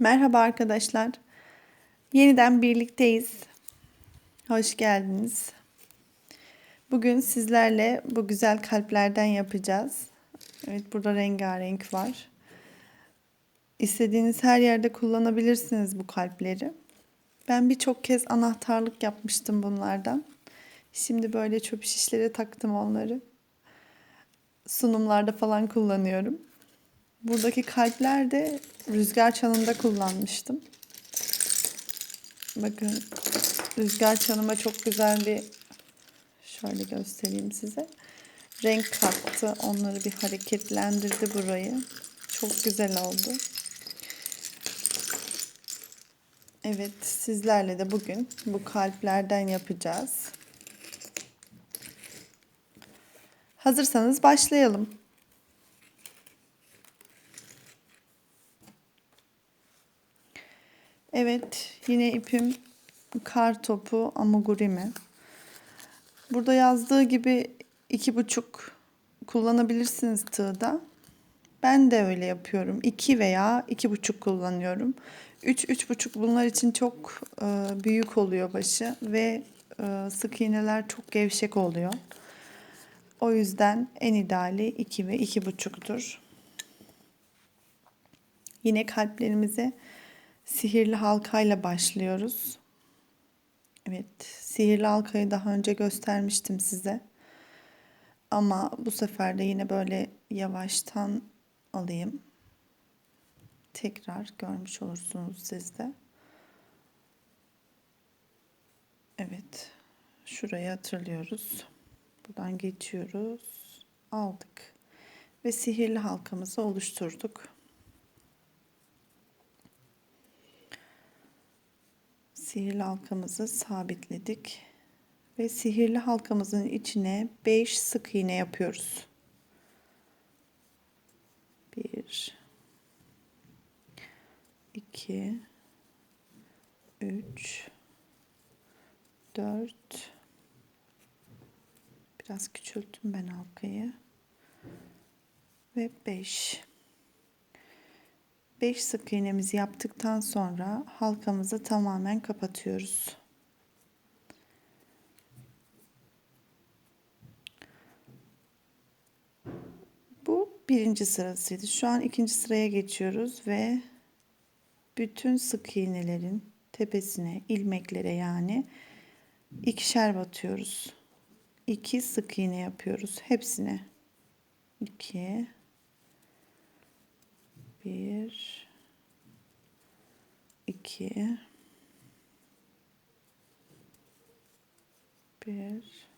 Merhaba arkadaşlar. Yeniden birlikteyiz. Hoş geldiniz. Bugün sizlerle bu güzel kalplerden yapacağız. Evet burada rengarenk var. İstediğiniz her yerde kullanabilirsiniz bu kalpleri. Ben birçok kez anahtarlık yapmıştım bunlardan. Şimdi böyle çöp şişlere taktım onları. Sunumlarda falan kullanıyorum. Buradaki kalpler de rüzgar çanında kullanmıştım. Bakın rüzgar çanıma çok güzel bir şöyle göstereyim size. Renk kattı. Onları bir hareketlendirdi burayı. Çok güzel oldu. Evet sizlerle de bugün bu kalplerden yapacağız. Hazırsanız başlayalım. Evet, yine ipim kar topu amigurumi. Burada yazdığı gibi iki buçuk kullanabilirsiniz tığda. Ben de öyle yapıyorum. İki veya iki buçuk kullanıyorum. Üç, üç buçuk bunlar için çok e, büyük oluyor başı ve e, sık iğneler çok gevşek oluyor. O yüzden en ideali iki ve iki buçuktur. Yine kalplerimize sihirli halkayla başlıyoruz. Evet, sihirli halkayı daha önce göstermiştim size. Ama bu sefer de yine böyle yavaştan alayım. Tekrar görmüş olursunuz siz de. Evet. Şurayı hatırlıyoruz. Buradan geçiyoruz. Aldık. Ve sihirli halkamızı oluşturduk. Sihirli halkamızı sabitledik. Ve sihirli halkamızın içine 5 sık iğne yapıyoruz. 1 2 3 4 Biraz küçülttüm ben halkayı. Ve 5 5 sık iğnemizi yaptıktan sonra halkamızı tamamen kapatıyoruz. Bu birinci sırasıydı. Şu an ikinci sıraya geçiyoruz ve bütün sık iğnelerin tepesine, ilmeklere yani ikişer batıyoruz. 2 sık iğne yapıyoruz hepsine. 2 bir, iki, bir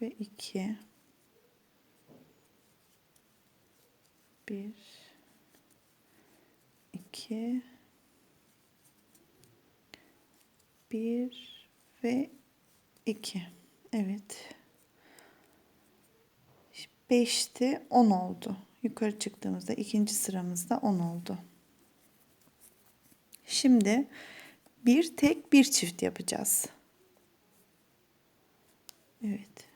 ve iki, bir, iki, bir ve iki. Evet. Beşti, on oldu. Yukarı çıktığımızda ikinci sıramızda 10 oldu. Şimdi bir tek bir çift yapacağız. Evet.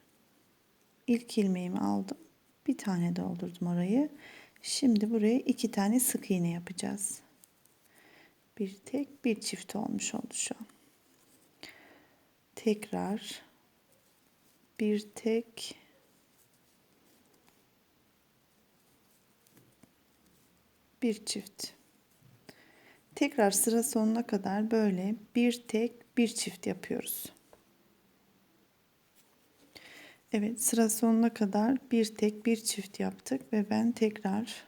İlk ilmeğimi aldım. Bir tane doldurdum orayı. Şimdi buraya iki tane sık iğne yapacağız. Bir tek bir çift olmuş oldu şu an. Tekrar bir tek bir çift. Tekrar sıra sonuna kadar böyle bir tek bir çift yapıyoruz. Evet sıra sonuna kadar bir tek bir çift yaptık ve ben tekrar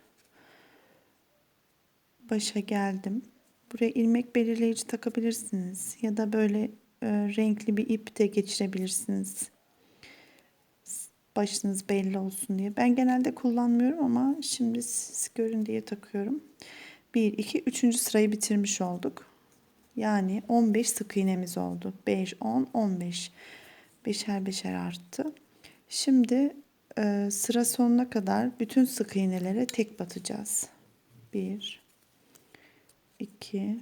başa geldim. Buraya ilmek belirleyici takabilirsiniz ya da böyle e, renkli bir ip de geçirebilirsiniz başınız belli olsun diye. Ben genelde kullanmıyorum ama şimdi siz görün diye takıyorum. 1, 2, 3. sırayı bitirmiş olduk. Yani 15 sık iğnemiz oldu. 5, 10, 15. Beşer beşer arttı. Şimdi e, sıra sonuna kadar bütün sık iğnelere tek batacağız. 1, 2,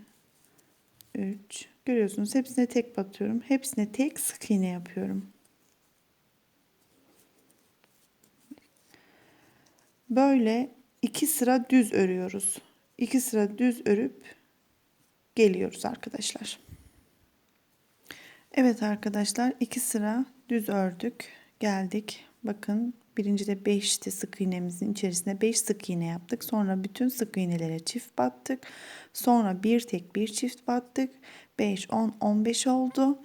3. Görüyorsunuz hepsine tek batıyorum. Hepsine tek sık iğne yapıyorum. Böyle iki sıra düz örüyoruz. İki sıra düz örüp geliyoruz arkadaşlar. Evet arkadaşlar iki sıra düz ördük. Geldik. Bakın birincide 5'ti sık iğnemizin içerisine 5 sık iğne yaptık. Sonra bütün sık iğnelere çift battık. Sonra bir tek bir çift battık. 5, 10, 15 oldu.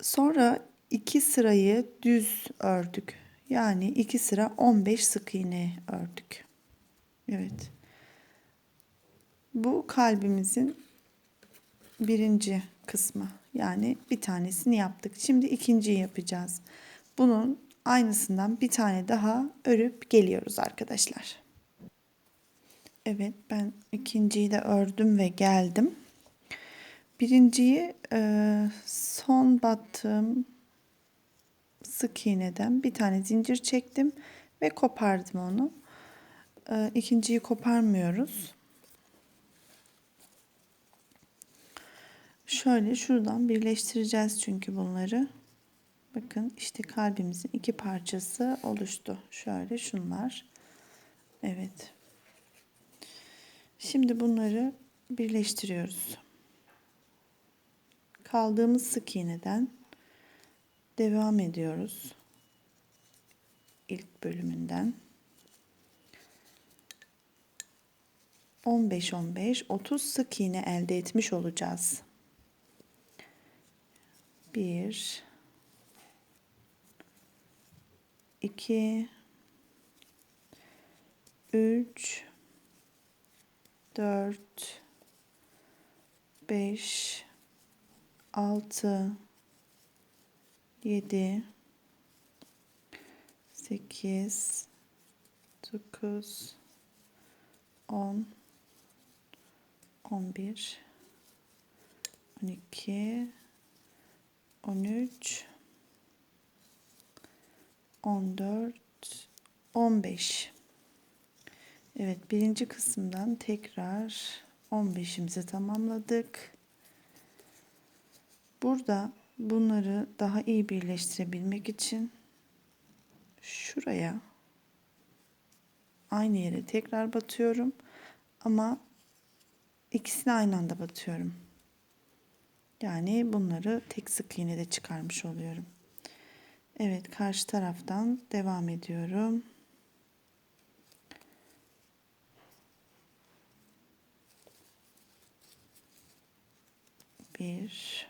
Sonra iki sırayı düz ördük. Yani iki sıra 15 sık iğne ördük. Evet. Bu kalbimizin birinci kısmı. Yani bir tanesini yaptık. Şimdi ikinciyi yapacağız. Bunun aynısından bir tane daha örüp geliyoruz arkadaşlar. Evet ben ikinciyi de ördüm ve geldim. Birinciyi son battığım sık iğneden bir tane zincir çektim ve kopardım onu. E, ikinciyi koparmıyoruz. Şöyle şuradan birleştireceğiz çünkü bunları. Bakın işte kalbimizin iki parçası oluştu. Şöyle şunlar. Evet. Şimdi bunları birleştiriyoruz. Kaldığımız sık iğneden devam ediyoruz. İlk bölümünden. 15 15 30 sık iğne elde etmiş olacağız. 1 2 3 4 5 6 7 8 9 10 11 12 13 14 15 Evet birinci kısımdan tekrar 15'imizi tamamladık. Burada bunları daha iyi birleştirebilmek için şuraya aynı yere tekrar batıyorum ama ikisini aynı anda batıyorum. Yani bunları tek sık iğnede çıkarmış oluyorum. Evet karşı taraftan devam ediyorum. Bir,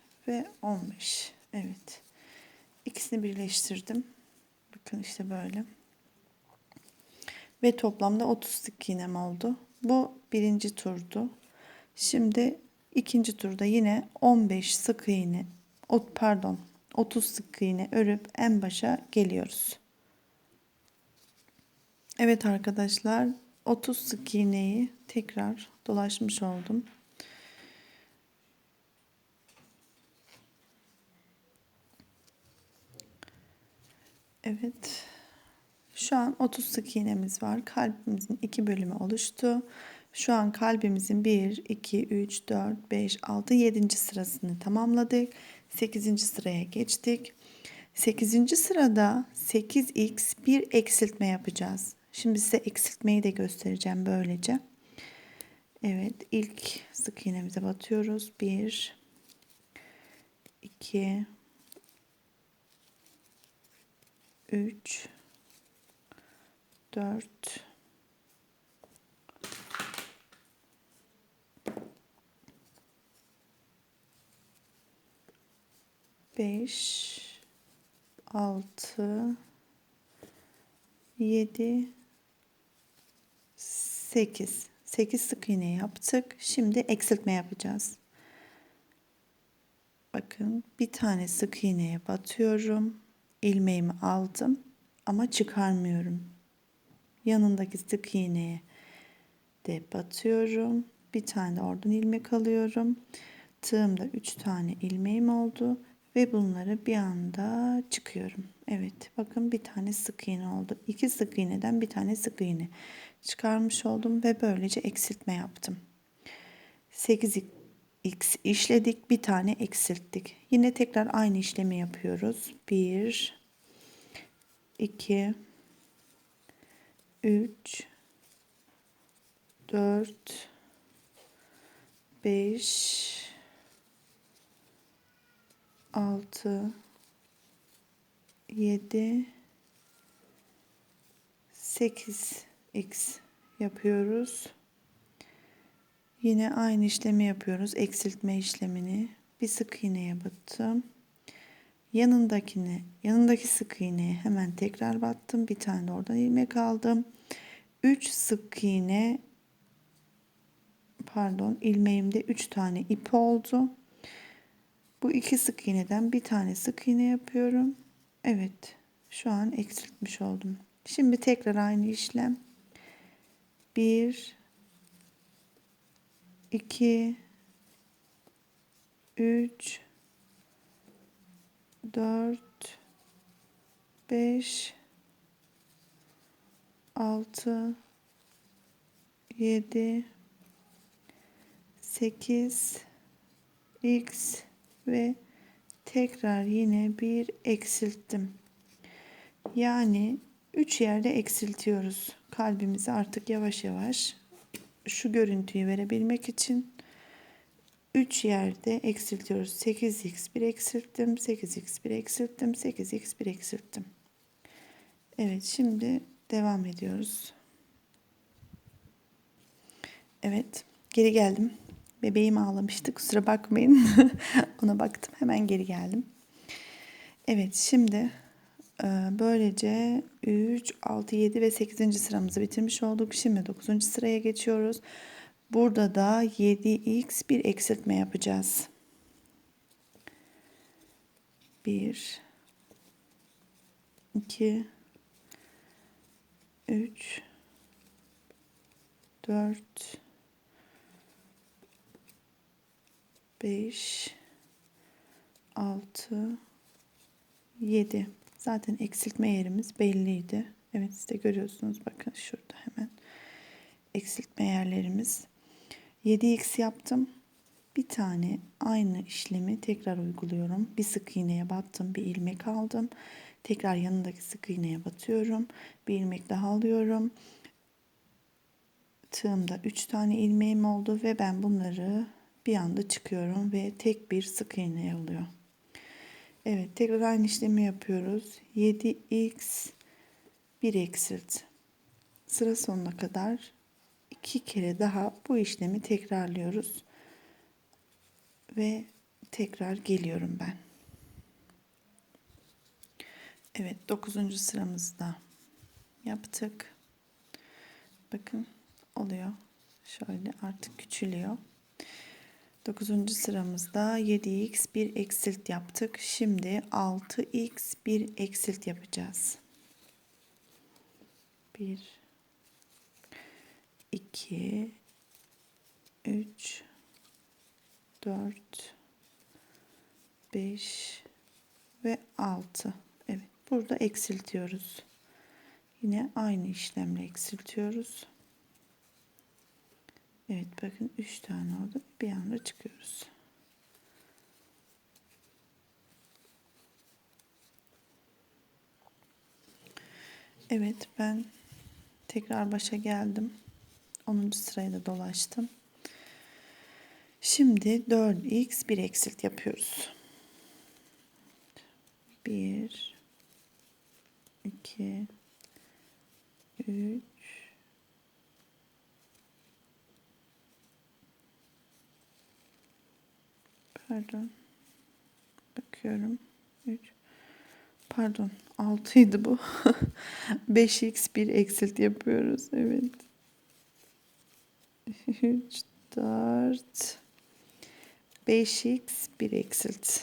ve 15 evet. İkisini birleştirdim. Bakın işte böyle. Ve toplamda 30 sık iğnem oldu. Bu birinci turdu. Şimdi İkinci turda yine 15 sık iğne, pardon 30 sık iğne örüp en başa geliyoruz. Evet arkadaşlar 30 sık iğneyi tekrar dolaşmış oldum. Evet. Şu an 30 sık iğnemiz var. Kalbimizin iki bölümü oluştu. Şu an kalbimizin 1, 2, 3, 4, 5, 6, 7. sırasını tamamladık. 8. sıraya geçtik. 8. sırada 8x bir eksiltme yapacağız. Şimdi size eksiltmeyi de göstereceğim böylece. Evet ilk sık iğnemize batıyoruz. 1 2 3 4 5 6 7 8 8 sık iğne yaptık. Şimdi eksiltme yapacağız. Bakın bir tane sık iğneye batıyorum. İlmeğimi aldım ama çıkarmıyorum. Yanındaki sık iğneye de batıyorum. Bir tane de oradan ilmek alıyorum. Tığımda 3 tane ilmeğim oldu ve bunları bir anda çıkıyorum. Evet bakın bir tane sık iğne oldu. İki sık iğneden bir tane sık iğne çıkarmış oldum ve böylece eksiltme yaptım. 8 x işledik bir tane eksilttik. Yine tekrar aynı işlemi yapıyoruz. 1 2 3 4 5 6 7 8 x yapıyoruz. Yine aynı işlemi yapıyoruz. Eksiltme işlemini. Bir sık iğneye battım. Yanındakine, yanındaki sık iğneye hemen tekrar battım. Bir tane de oradan ilmek aldım. 3 sık iğne pardon ilmeğimde 3 tane ip oldu. Bu iki sık iğneden bir tane sık iğne yapıyorum. Evet. Şu an eksiltmiş oldum. Şimdi tekrar aynı işlem. 1 2 3 4 5 6 7 8 x ve tekrar yine bir eksilttim. Yani 3 yerde eksiltiyoruz. Kalbimizi artık yavaş yavaş şu görüntüyü verebilmek için 3 yerde eksiltiyoruz. 8x 1 eksilttim, 8x 1 eksilttim, 8x 1 eksilttim. Evet şimdi devam ediyoruz. Evet geri geldim. Bebeğim ağlamıştı kusura bakmayın. Ona baktım hemen geri geldim. Evet şimdi böylece 3, 6, 7 ve 8. sıramızı bitirmiş olduk. Şimdi 9. sıraya geçiyoruz. Burada da 7x bir eksiltme yapacağız. 1 2 3 4 5 6 7 zaten eksiltme yerimiz belliydi. Evet siz de görüyorsunuz bakın şurada hemen eksiltme yerlerimiz 7x yaptım. Bir tane aynı işlemi tekrar uyguluyorum. Bir sık iğneye battım, bir ilmek aldım. Tekrar yanındaki sık iğneye batıyorum. Bir ilmek daha alıyorum. Tığımda 3 tane ilmeğim oldu ve ben bunları bir anda çıkıyorum ve tek bir sık iğne oluyor. Evet tekrar aynı işlemi yapıyoruz. 7x 1 eksilt. Sıra sonuna kadar iki kere daha bu işlemi tekrarlıyoruz. Ve tekrar geliyorum ben. Evet 9. sıramızda yaptık. Bakın oluyor. Şöyle artık küçülüyor. 9. sıramızda 7x bir eksilt yaptık. Şimdi 6x bir eksilt yapacağız. 1 2 3 4 5 ve 6. Evet, burada eksiltiyoruz. Yine aynı işlemle eksiltiyoruz. Evet bakın 3 tane oldu. Bir anda çıkıyoruz. Evet ben tekrar başa geldim. 10. sırayı da dolaştım. Şimdi 4x bir eksilt yapıyoruz. 1 2 3 Pardon. Bakıyorum. 3 Pardon. 6 idi bu. 5x bir eksilt yapıyoruz. Evet. 3 4 5x bir eksilt.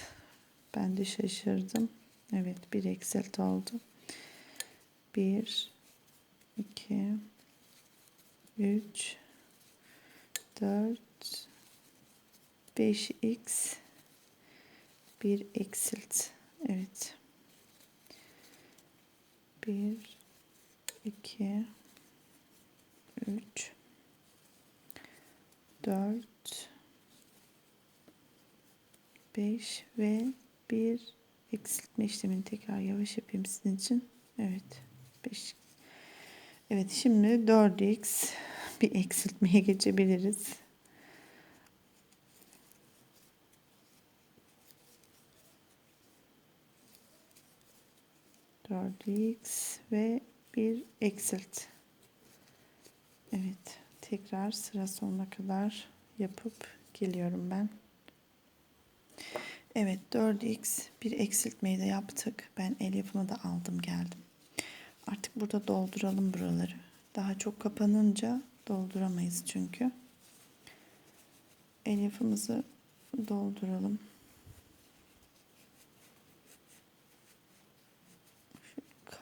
Ben de şaşırdım. Evet bir eksilt oldu. 1 2 3 4 5x 1 eksilt. Evet. 1 2 3 4 5 ve 1 eksiltme işlemini tekrar yavaş yapayım sizin için. Evet. 5 Evet şimdi 4x bir eksiltmeye geçebiliriz. Dört x ve bir eksilt. Evet. Tekrar sıra sonuna kadar yapıp geliyorum ben. Evet 4x bir eksiltmeyi de yaptık. Ben el yapımı da aldım geldim. Artık burada dolduralım buraları. Daha çok kapanınca dolduramayız çünkü. Elyafımızı dolduralım.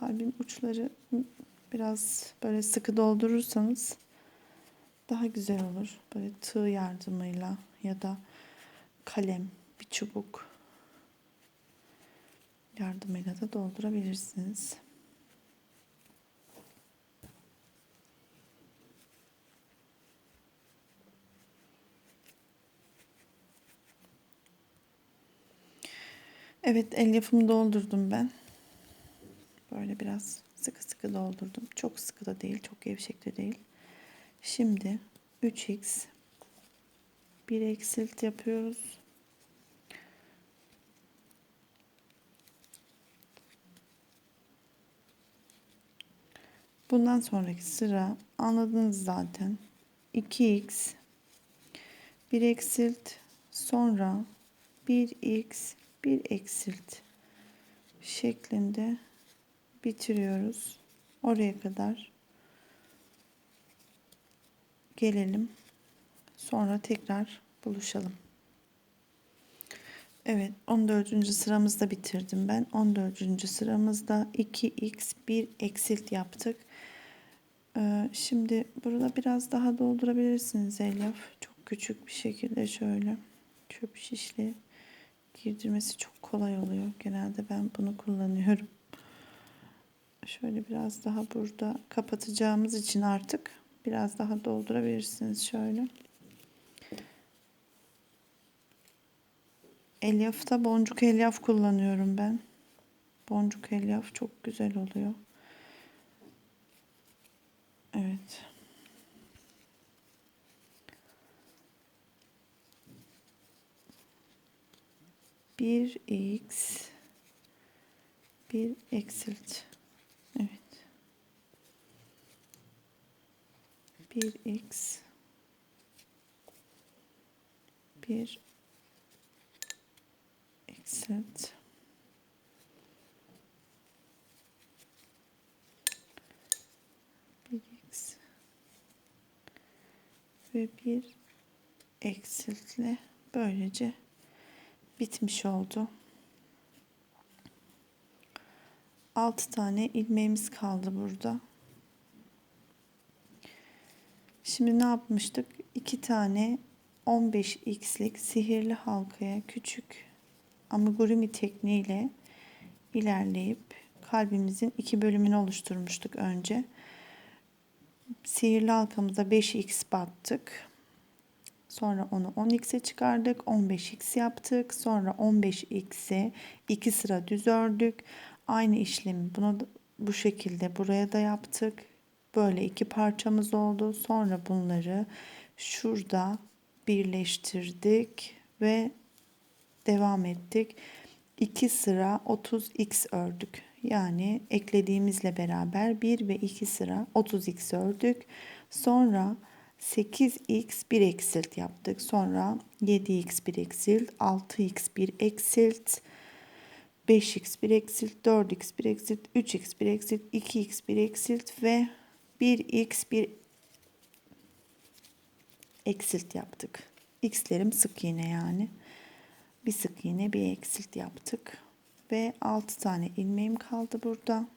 Kalbin uçları biraz böyle sıkı doldurursanız daha güzel olur. Böyle tığ yardımıyla ya da kalem, bir çubuk yardımıyla da doldurabilirsiniz. Evet el yapımı doldurdum ben. Böyle biraz sıkı sıkı doldurdum. Çok sıkı da değil, çok gevşek de değil. Şimdi 3x bir eksilt yapıyoruz. Bundan sonraki sıra anladınız zaten. 2x bir eksilt sonra 1x bir eksilt şeklinde bitiriyoruz. Oraya kadar gelelim. Sonra tekrar buluşalım. Evet 14. sıramızda bitirdim ben. 14. sıramızda 2x 1 eksilt yaptık. Ee, şimdi burada biraz daha doldurabilirsiniz elyaf. Çok küçük bir şekilde şöyle çöp şişli girdirmesi çok kolay oluyor. Genelde ben bunu kullanıyorum. Şöyle biraz daha burada kapatacağımız için artık biraz daha doldurabilirsiniz şöyle. Elyafta boncuk elyaf kullanıyorum ben. Boncuk elyaf çok güzel oluyor. Evet. Bir x bir eksilt. 1x 1 exit bir x ve bir eksiltle böylece bitmiş oldu. 6 tane ilmeğimiz kaldı burada. Şimdi ne yapmıştık? 2 tane 15x'lik sihirli halkaya küçük amigurumi tekniğiyle ilerleyip kalbimizin iki bölümünü oluşturmuştuk önce. Sihirli halkamıza 5x battık. Sonra onu 10x'e çıkardık. 15x yaptık. Sonra 15x'e 2 sıra düz ördük. Aynı işlemi bunu bu şekilde buraya da yaptık. Böyle iki parçamız oldu. Sonra bunları şurada birleştirdik ve devam ettik. 2 sıra 30x ördük. Yani eklediğimizle beraber 1 ve 2 sıra 30x ördük. Sonra 8x 1 eksilt yaptık. Sonra 7x 1 eksilt, 6x 1 eksilt, 5x 1 eksilt, 4x 1 eksilt, 3x 1 eksilt, 2x 1 eksilt ve 1x 1 eksilt yaptık. X'lerim sık iğne yani. Bir sık iğne bir eksilt yaptık. Ve 6 tane ilmeğim kaldı burada.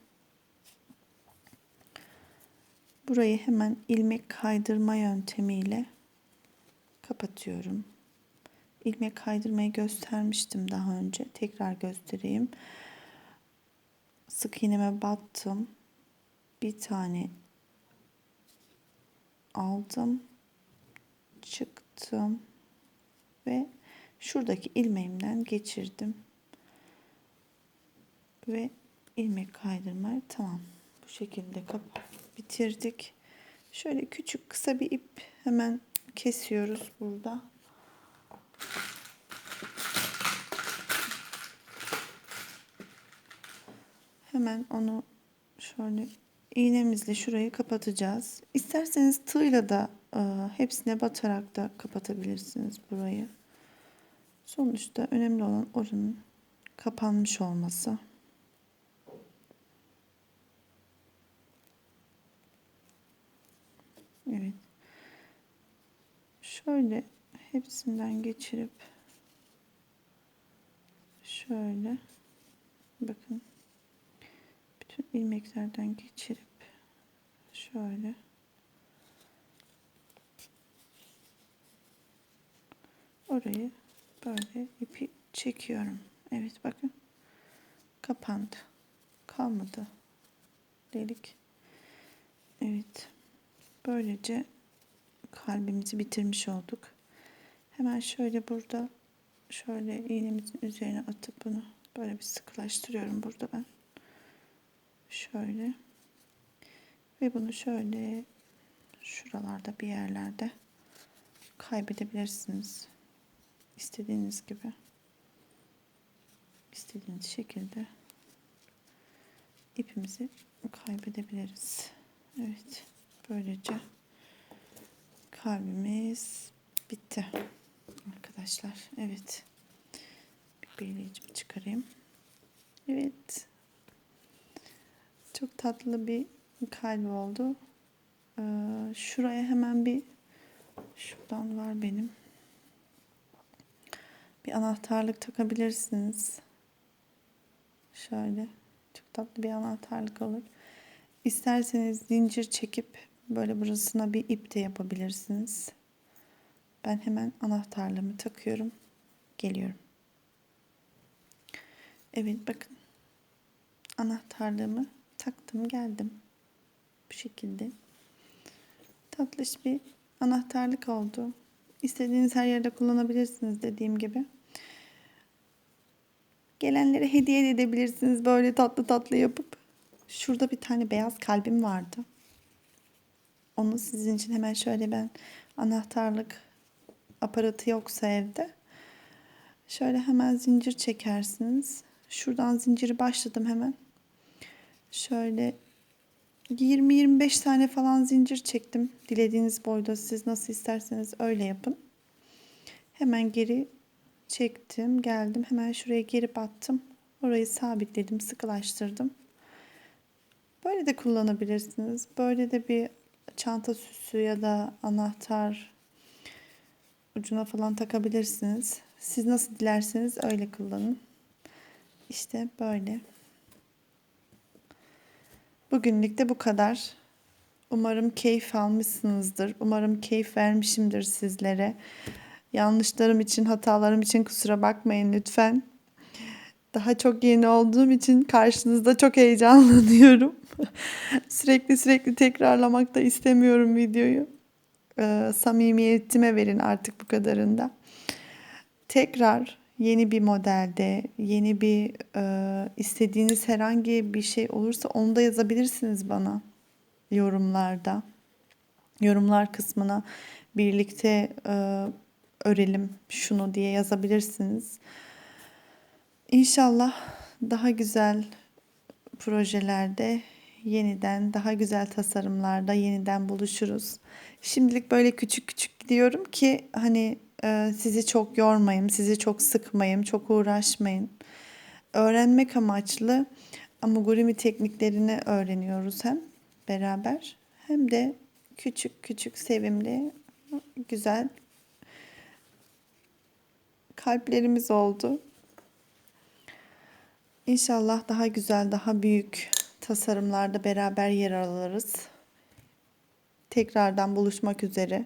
Burayı hemen ilmek kaydırma yöntemiyle kapatıyorum. İlmek kaydırmayı göstermiştim daha önce. Tekrar göstereyim. Sık iğneme battım. Bir tane aldım. Çıktım. Ve şuradaki ilmeğimden geçirdim. Ve ilmek kaydırmayı tamam. Bu şekilde kap bitirdik. Şöyle küçük kısa bir ip hemen kesiyoruz burada. Hemen onu şöyle iğnemizle şurayı kapatacağız. İsterseniz tığla da e, hepsine batarak da kapatabilirsiniz burayı. Sonuçta önemli olan oranın kapanmış olması. Evet. Şöyle hepsinden geçirip şöyle bakın ilmeklerden geçirip şöyle orayı böyle ipi çekiyorum. Evet bakın kapandı. Kalmadı delik. Evet. Böylece kalbimizi bitirmiş olduk. Hemen şöyle burada şöyle iğnemizin üzerine atıp bunu böyle bir sıkılaştırıyorum burada ben. Şöyle. Ve bunu şöyle şuralarda bir yerlerde kaybedebilirsiniz. İstediğiniz gibi. istediğiniz şekilde ipimizi kaybedebiliriz. Evet. Böylece kalbimiz bitti. Arkadaşlar. Evet. Bir belirleyicimi çıkarayım. Evet. Çok tatlı bir kalp oldu. Ee, şuraya hemen bir şuradan var benim. Bir anahtarlık takabilirsiniz. Şöyle. Çok tatlı bir anahtarlık olur. İsterseniz zincir çekip böyle burasına bir ip de yapabilirsiniz. Ben hemen anahtarlığımı takıyorum. Geliyorum. Evet bakın. Anahtarlığımı taktım geldim. Bu şekilde. Tatlış bir anahtarlık oldu. İstediğiniz her yerde kullanabilirsiniz dediğim gibi. Gelenlere hediye edebilirsiniz böyle tatlı tatlı yapıp. Şurada bir tane beyaz kalbim vardı. Onu sizin için hemen şöyle ben anahtarlık aparatı yoksa evde şöyle hemen zincir çekersiniz. Şuradan zinciri başladım hemen. Şöyle 20-25 tane falan zincir çektim. Dilediğiniz boyda siz nasıl isterseniz öyle yapın. Hemen geri çektim, geldim. Hemen şuraya geri battım. Orayı sabitledim, sıkılaştırdım. Böyle de kullanabilirsiniz. Böyle de bir çanta süsü ya da anahtar ucuna falan takabilirsiniz. Siz nasıl dilerseniz öyle kullanın. İşte böyle. Bugünlük de bu kadar. Umarım keyif almışsınızdır. Umarım keyif vermişimdir sizlere. Yanlışlarım için, hatalarım için kusura bakmayın lütfen. Daha çok yeni olduğum için karşınızda çok heyecanlanıyorum. sürekli sürekli tekrarlamak da istemiyorum videoyu. Ee, samimiyetime verin artık bu kadarında. Tekrar yeni bir modelde, yeni bir e, istediğiniz herhangi bir şey olursa onu da yazabilirsiniz bana yorumlarda. Yorumlar kısmına birlikte e, örelim şunu diye yazabilirsiniz. İnşallah daha güzel projelerde yeniden daha güzel tasarımlarda yeniden buluşuruz. Şimdilik böyle küçük küçük gidiyorum ki hani sizi çok yormayayım, sizi çok sıkmayayım, çok uğraşmayın. Öğrenmek amaçlı amigurumi tekniklerini öğreniyoruz hem beraber hem de küçük küçük sevimli güzel kalplerimiz oldu. İnşallah daha güzel, daha büyük tasarımlarda beraber yer alırız. Tekrardan buluşmak üzere.